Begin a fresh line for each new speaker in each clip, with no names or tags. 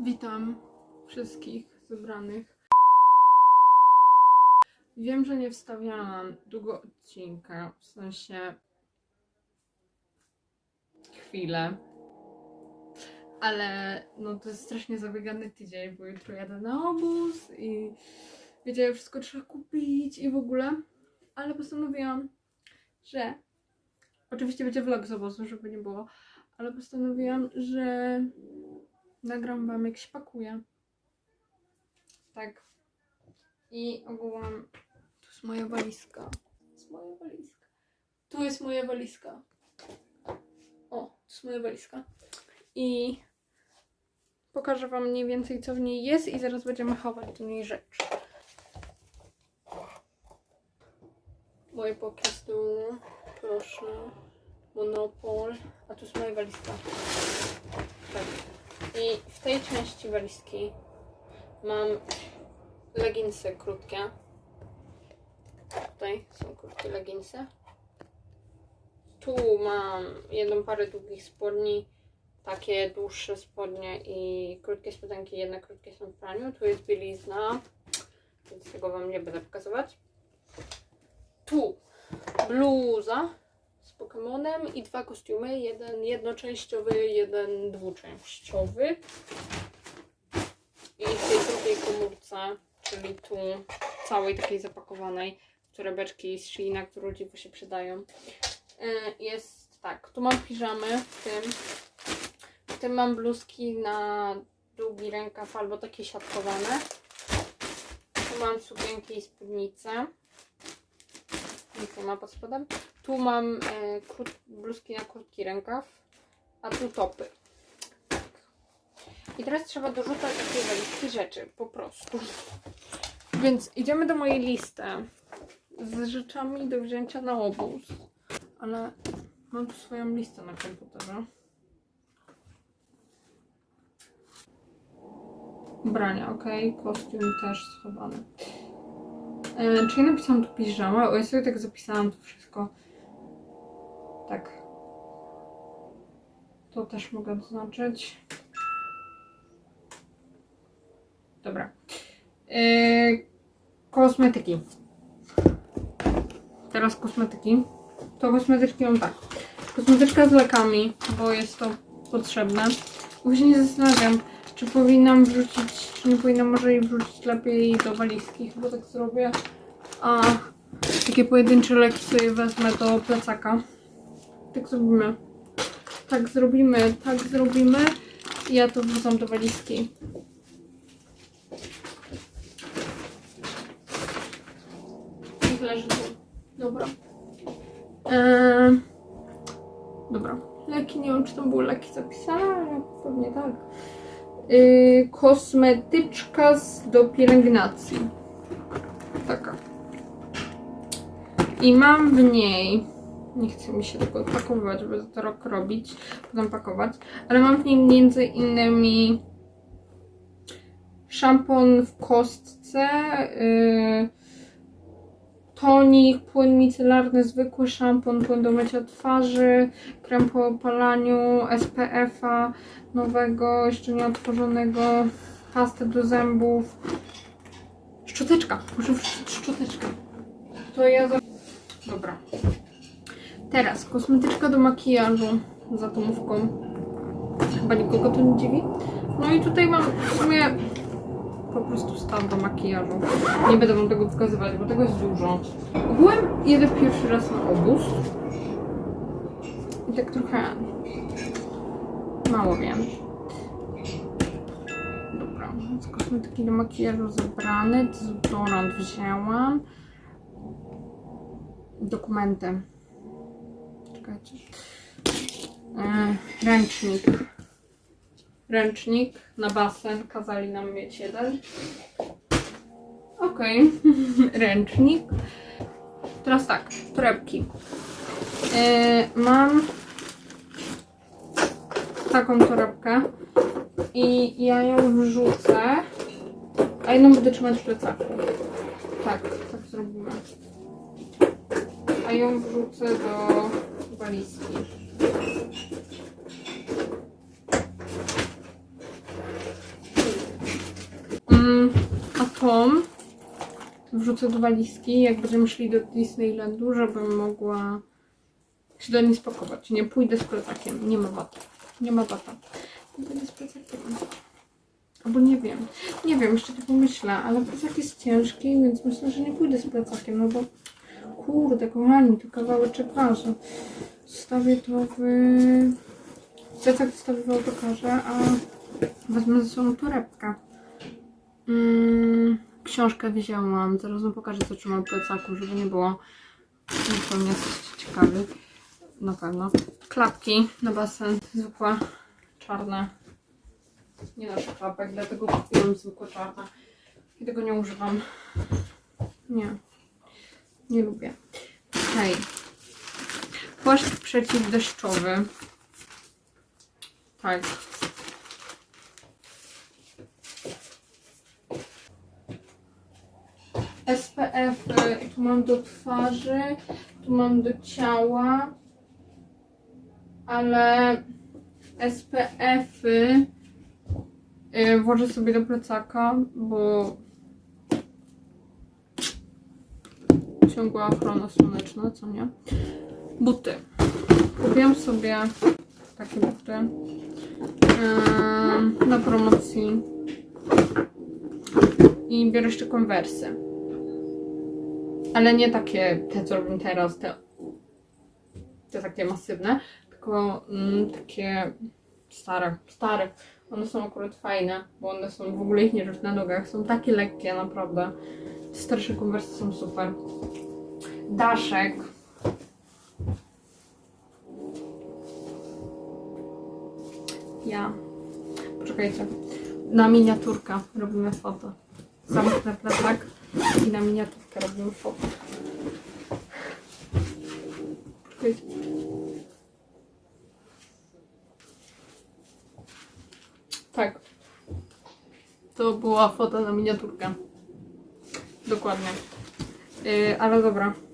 Witam wszystkich zebranych. Wiem, że nie wstawiałam długo odcinka, w sensie chwilę, ale no to jest strasznie zabiegany tydzień, bo jutro jadę na obóz i wiecie, wszystko trzeba kupić i w ogóle, ale postanowiłam, że oczywiście będzie vlog z obozu, żeby nie było, ale postanowiłam, że nagram wam jak się pakuje. Tak. I ogółem tu jest moja walizka. To jest moja walizka. Tu jest moja walizka. O, tu jest moja walizka. I pokażę wam mniej więcej co w niej jest i zaraz będziemy chować do niej rzeczy. Moje po prostu, proszę, monopol. A tu jest moja walizka. Tak. I w tej części walizki mam leginsy krótkie. Tutaj są krótkie leginsy. Tu mam jedną parę długich spodni, takie dłuższe spodnie i krótkie spodenki. Jedne krótkie są w praniu. Tu jest bielizna, więc tego Wam nie będę pokazywać. Tu bluza z Pokemonem i dwa kostiumy. Jeden jednoczęściowy, jeden dwuczęściowy. I w tej drugiej komórce, czyli tu całej takiej zapakowanej torebeczki z Sheina, które dziwo się przydają, y, jest tak. Tu mam piżamy w tym. W tym mam bluzki na długi rękaw albo takie siatkowane. Tu mam sukienki i spódnice. Nic nie ma pod spodem. Tu mam e, bluzki na krótki rękaw, a tu topy. Tak. I teraz trzeba dorzucać do tej rzeczy, po prostu. Więc idziemy do mojej listy z rzeczami do wzięcia na obóz. Ale mam tu swoją listę na komputerze. Ubrania, ok. Kostium też schowany. E, czy napisałam tu piżama? O, ja sobie tak zapisałam to wszystko. Tak. To też mogę odznaczyć. Dobra. E, kosmetyki. Teraz kosmetyki. To kosmetyczki mam tak. Kosmetyczka z lekami, bo jest to potrzebne. Właśnie zastanawiam, czy powinnam wrzucić, czy nie powinnam może jej wrzucić lepiej do walizki. Chyba tak zrobię. A takie pojedyncze leki sobie wezmę do plecaka. Tak zrobimy. Tak zrobimy, tak zrobimy. I ja to wrzucam do walizki. Niech leży tu. Dobra. Eee, dobra. Leki, nie wiem czy tam były leki zapisane, pewnie tak. Yy, kosmetyczka z, do pielęgnacji. Taka. I mam w niej, nie chcę mi się tego pakować, żeby to rok robić, potem pakować, ale mam w niej między innymi szampon w kostce, yy, tonik, płyn micelarny, zwykły szampon, płyn do mycia twarzy, krem po opalaniu, SPF-a nowego, jeszcze nieotworzonego, pastę do zębów, szczoteczka, muszę szczoteczkę. To ja za... Dobra. Teraz kosmetyczka do makijażu z atomówką. Chyba nikogo to nie dziwi. No i tutaj mam w sumie po prostu stan do makijażu. Nie będę wam tego pokazywać, bo tego jest dużo. Ogółem jedę pierwszy raz na obóz. I tak trochę mało wiem. Dobra, z kosmetyki do makijażu zebrane. Dezodorant wzięłam. Dokumenty. E, ręcznik. Ręcznik na basen. Kazali nam mieć jeden. Okej. Ręcznik. Teraz tak, torebki. E, mam taką torebkę i ja ją wrzucę, a jedną będę trzymać w plecaku. Tak, tak zrobimy. A ją wrzucę do walizki. Tom wrzucę do walizki, jak będziemy szli do Disneylandu, żebym mogła się do niej spakować. Nie pójdę z plecakiem. Nie ma wata. Nie ma. Nie Pójdę z plecakiem. Albo nie wiem. Nie wiem, jeszcze tak pomyślę, ale plecak jest ciężki, więc myślę, że nie pójdę z plecakiem, no bo kurde, kochani, to kawałeczek waży. Zostawię to w... Plecak zostawię w autokarze, a wezmę ze sobą torebkę. Mm, książkę wzięłam. Zaraz wam pokażę, co trzymam w plecaku, żeby nie było. To nie jesteście ciekawi. Na pewno. Klapki na basen. Zwykłe, czarne. Nie noszę klapek, dlatego kupiłam zwykłe czarne. I tego nie używam. Nie. Nie lubię. Okej. Płaszcz przeciwdeszczowy. Tak. SPF y, tu mam do twarzy, tu mam do ciała, ale SPF-y y, włożę sobie do plecaka, bo ciągła ochrona słoneczna, co nie? Buty. Kupiłam sobie takie buty ym, na promocji i biorę jeszcze konwersy. Ale nie takie, te co robię teraz, te, te takie masywne, tylko mm, takie stare, stare. One są akurat fajne, bo one są w ogóle ich nie na nogach. Są takie lekkie, naprawdę. Starsze konwersy są super. Daszek. Ja. Poczekajcie. Na miniaturkę robimy foto. Zamknę plecak i na miniaturkę robimy foto. Poczekajcie. Tak. To była foto na miniaturkę. Dokładnie. Yy, ale dobra.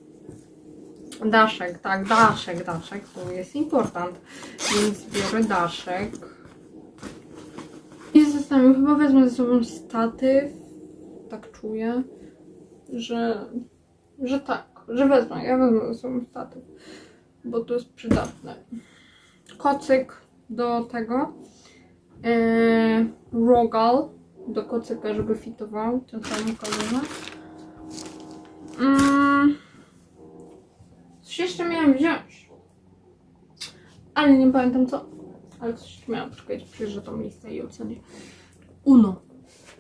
Daszek, tak, daszek, daszek, to jest important. Więc biorę daszek. I zastanawiam, chyba wezmę ze sobą statyw. Tak czuję, że, że tak, że wezmę. Ja wezmę ze sobą statyw, bo to jest przydatne. Kocyk do tego. Yy, rogal do kocyka, żeby fitował ten sam kolor. Mm. Coś jeszcze miałam wziąć. Ale nie pamiętam co. Ale coś miałam. Czekajcie, przyjrzę tą listę i ocenię. Uno.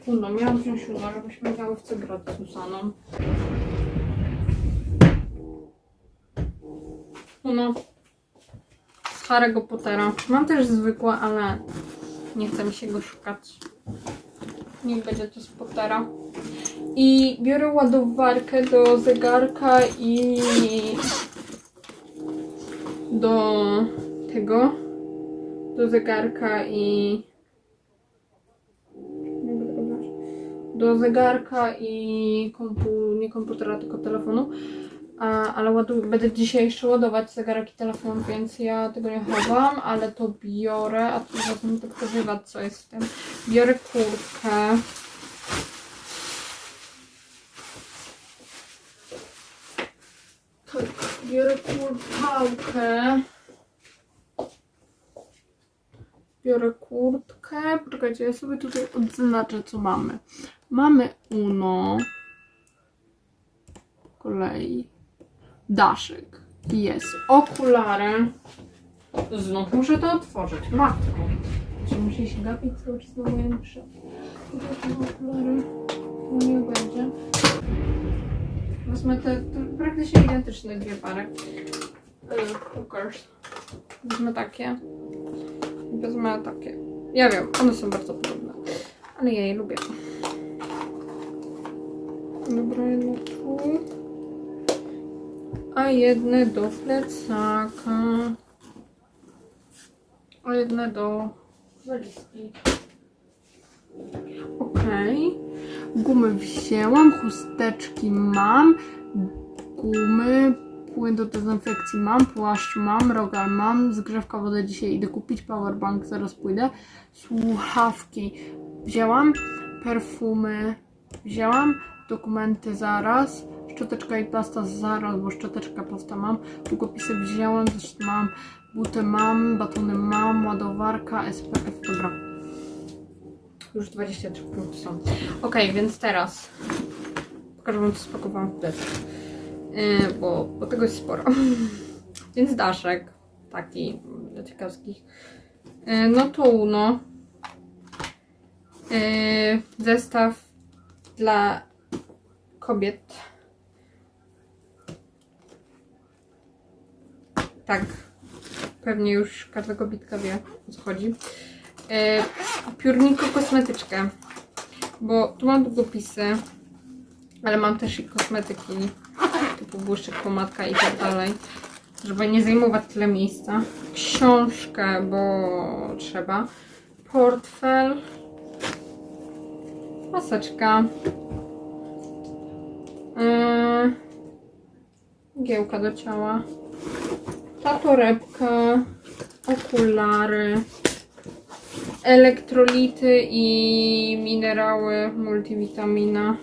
Uno. Miałam wziąć Uno, żebyśmy miały w co grać z Susaną. Uno. Z Harry'ego Pottera. Mam też zwykłe, ale nie chce mi się go szukać. Niech będzie to z Pottera. I biorę ładowarkę do zegarka i do tego, do zegarka i do zegarka i kompu, nie komputera, tylko telefonu. A, ale ładu, będę dzisiaj jeszcze ładować zegarek i telefon, więc ja tego nie chowam, ale to biorę, a tu zatem to pokazywać co jest w tym. Biorę kurtkę. Tak, biorę kurtkę. Biorę kurtkę. Poczekajcie, ja sobie tutaj odznaczę, co mamy. Mamy Uno. Kolei. Daszek. Jest. Okulary. Znów muszę to otworzyć. Matko. Czy muszę się gapić cały czas na są okulary? No nie będzie. Wezmę te, praktycznie identyczne dwie pary. Yy, hookers. Wezmę takie. Wezmę takie. Ja wiem, one są bardzo podobne. Ale ja je lubię. Dobra, jedno tu. A jedne do plecaka. A jedne do walizki. Okej. Gumy wzięłam, chusteczki mam, gumy, płyn do dezynfekcji mam, płaszcz mam, rogal mam, zgrzewka wody dzisiaj idę kupić, powerbank zaraz pójdę, słuchawki wzięłam, perfumy wzięłam. Dokumenty zaraz. Szczoteczka i pasta zaraz, bo szczoteczka, pasta mam. Długopisy wzięłam, też mam. Buty mam, batony mam, ładowarka, SPF, dobra. Już 23 punkty są. Ok, więc teraz pokażę wam, co spakowałam w plecak. Yy, bo, bo tego jest sporo. więc daszek taki dla ciekawskich. Yy, no to uno. Yy, zestaw dla kobiet. Tak. Pewnie już każda kobietka wie o co chodzi. Yy, piórniku kosmetyczkę. Bo tu mam długopisy, ale mam też i kosmetyki typu błyszczyk, pomadka i tak dalej. Żeby nie zajmować tyle miejsca. Książkę, bo trzeba. Portfel. Maseczka. Yy, Giełka do ciała. Ta torebka. Okulary. Elektrolity i minerały multivitamina.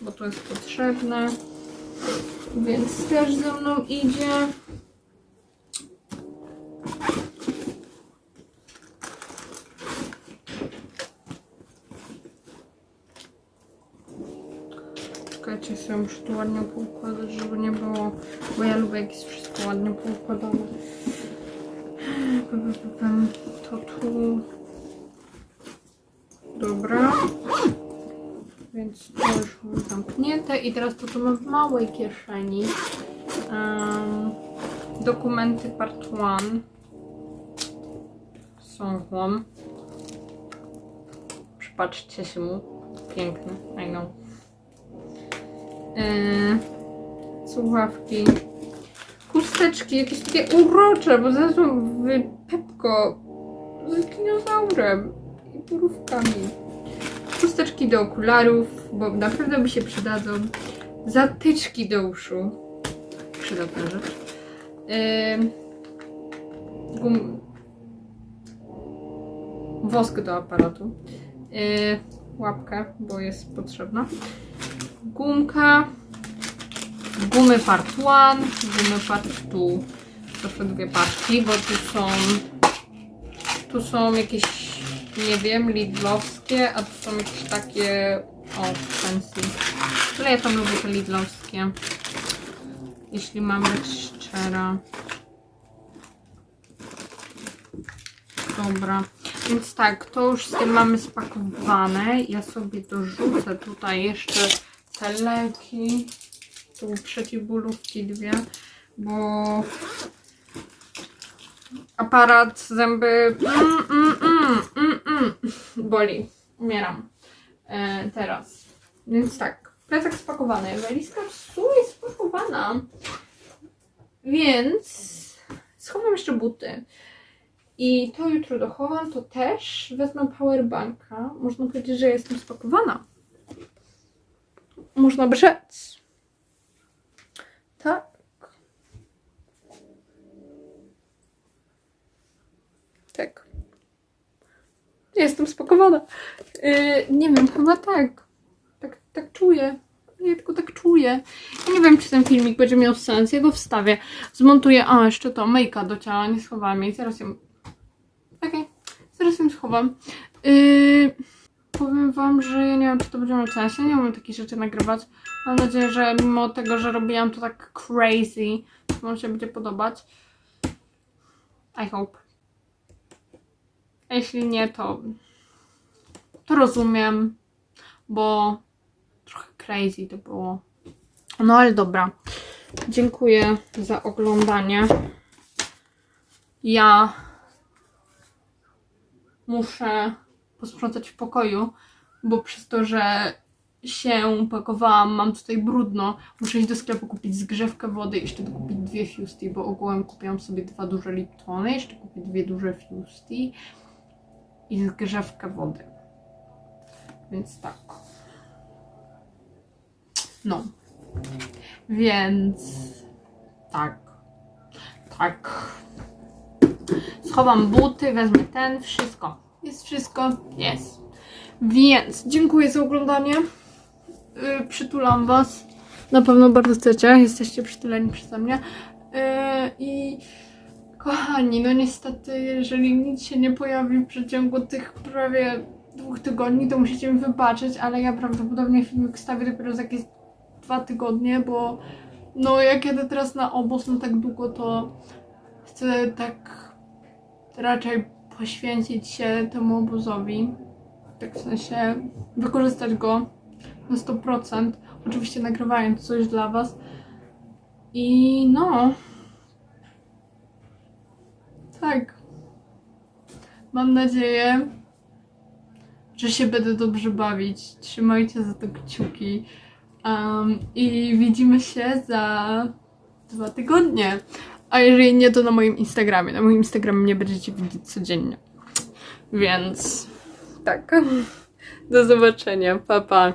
Bo to jest potrzebne. Więc też ze mną idzie. Czekajcie, sobie muszę tu ładnie poukładać, żeby nie było, bo ja lubię jak jest wszystko ładnie poukładane. To tu. Dobra. Więc to już mam zamknięte i teraz to tu mam w małej kieszeni. Em, dokumenty part 1 są home. Przypatrzcie się mu. Piękny, I know. Yy, słuchawki. Chusteczki, jakieś takie urocze, bo znalazłam w Pepko z dinozaurem i porówkami. Chusteczki do okularów, bo naprawdę mi się przydadzą. Zatyczki do uszu. Przydatna rzecz. Yy, gum... Wosk do aparatu. Yy, łapkę, bo jest potrzebna. Gumka. Gumy part 1, gumy part 2. Proszę dwie paczki, bo tu są tu są jakieś, nie wiem, lidlowskie, a tu są jakieś takie, o, fancy. Ale ja tam lubię te lidlowskie. Jeśli mam być szczera. Dobra, więc tak, to już z tym mamy spakowane. Ja sobie dorzucę tutaj jeszcze te leki. Tu przeciwbólówki dwie, bo aparat, zęby mm, mm, mm, mm, mm, boli. Umieram e, teraz. Więc tak, plecak spakowany. Walizka w sumie spakowana. Więc schowam jeszcze buty. I to jutro dochowam, to też wezmę powerbanka. Można powiedzieć, że jestem spakowana. Można by rzec. Tak. Tak. Jestem spakowana. Yy, nie wiem, chyba tak. Tak, tak czuję. Ja tylko tak czuję. Ja nie wiem, czy ten filmik będzie miał sens. Ja go wstawię. Zmontuję. A, jeszcze to, myjka do ciała. Nie schowałam jej. Zaraz ją... Okej. Zaraz ją schowam. Yy, powiem wam, że ja nie wiem, czy to będzie miał sens. Ja nie umiem takich rzeczy nagrywać. Mam nadzieję, że mimo tego, że robiłam to tak crazy, to wam się będzie podobać. I hope. A jeśli nie, to, to rozumiem, bo trochę crazy to było. No ale dobra. Dziękuję za oglądanie. Ja muszę posprzątać w pokoju, bo przez to, że się pakowałam, mam tutaj brudno, muszę iść do sklepu kupić zgrzewkę wody i jeszcze kupić dwie Fusty, bo ogółem kupiłam sobie dwa duże Liptony, jeszcze kupię dwie duże Fusty i zgrzewkę wody. Więc tak. No. Więc tak. Tak. Schowam buty, wezmę ten, wszystko. Jest wszystko? Jest. Więc dziękuję za oglądanie. Yy, przytulam Was. Na pewno bardzo chcecie. Jesteście przytuleni przeze mnie. Yy, I kochani, no niestety, jeżeli nic się nie pojawi w przeciągu tych prawie dwóch tygodni, to musicie mi wybaczyć, ale ja prawdopodobnie filmik wstawię dopiero za jakieś dwa tygodnie, bo no jak jadę teraz na obóz na tak długo, to chcę tak raczej poświęcić się temu obozowi. Tak w sensie wykorzystać go na 100%. Oczywiście nagrywając coś dla Was. I no. Tak. Mam nadzieję, że się będę dobrze bawić. Trzymajcie za to kciuki. Um, I widzimy się za dwa tygodnie. A jeżeli nie, to na moim Instagramie. Na moim Instagramie mnie będziecie widzieć codziennie. Więc tak. Do zobaczenia. Pa, pa.